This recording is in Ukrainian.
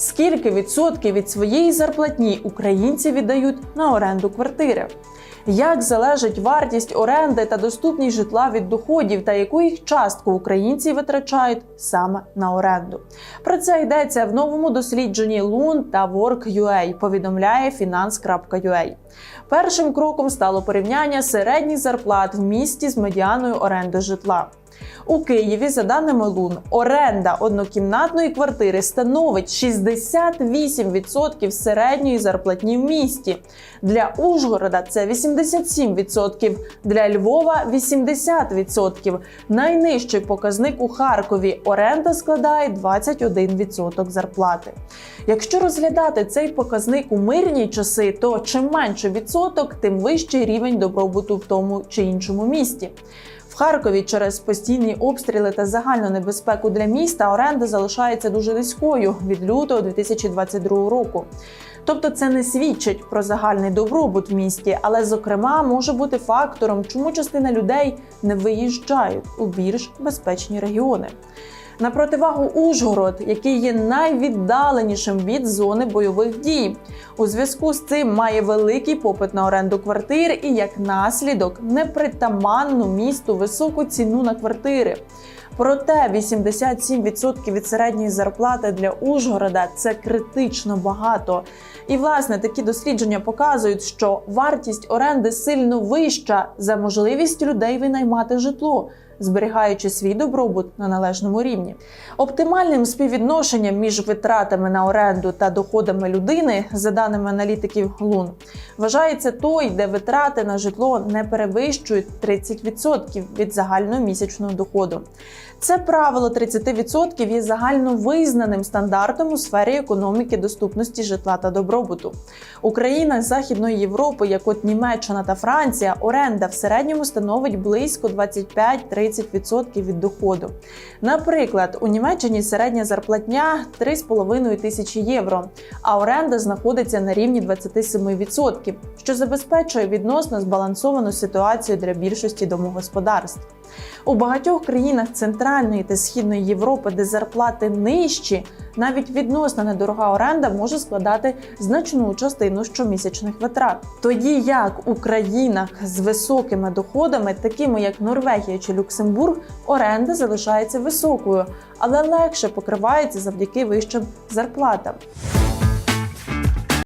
Скільки відсотків від своєї зарплатні українці віддають на оренду квартири? Як залежить вартість оренди та доступність житла від доходів, та яку їх частку українці витрачають саме на оренду? Про це йдеться в новому дослідженні Лун та Work.ua, повідомляє Finance.ua. Першим кроком стало порівняння середніх зарплат в місті з медіаною оренди житла. У Києві, за даними Лун, оренда однокімнатної квартири становить 68% середньої зарплатні в місті. Для Ужгорода це 87%, для Львова 80%. Найнижчий показник у Харкові оренда складає 21% зарплати. Якщо розглядати цей показник у мирні часи, то чим менше відсоток, тим вищий рівень добробуту в тому чи іншому місті. В Харкові через постійні обстріли та загальну небезпеку для міста оренда залишається дуже низькою від лютого 2022 року. Тобто це не свідчить про загальний добробут в місті, але зокрема може бути фактором, чому частина людей не виїжджають у більш безпечні регіони. На противагу Ужгород, який є найвіддаленішим від зони бойових дій, у зв'язку з цим має великий попит на оренду квартир і як наслідок непритаманну місту високу ціну на квартири. Проте 87% від середньої зарплати для Ужгорода це критично багато. І власне такі дослідження показують, що вартість оренди сильно вища за можливість людей винаймати житло. Зберігаючи свій добробут на належному рівні, оптимальним співвідношенням між витратами на оренду та доходами людини, за даними аналітиків Лун, вважається той, де витрати на житло не перевищують 30% від загального місячного доходу. Це правило 30% є загальновизнаним стандартом у сфері економіки доступності житла та добробуту. У країнах Західної Європи, як от Німеччина та Франція, оренда в середньому становить близько 25-30% від доходу. Наприклад, у Німеччині середня зарплатня 3,5 тисячі євро, а оренда знаходиться на рівні 27%, що забезпечує відносно збалансовану ситуацію для більшості домогосподарств. У багатьох країнах Центральної та Східної Європи, де зарплати нижчі, навіть відносно недорога оренда може складати значну частину щомісячних витрат. Тоді як у країнах з високими доходами, такими як Норвегія чи Люксембург, оренда залишається високою, але легше покривається завдяки вищим зарплатам.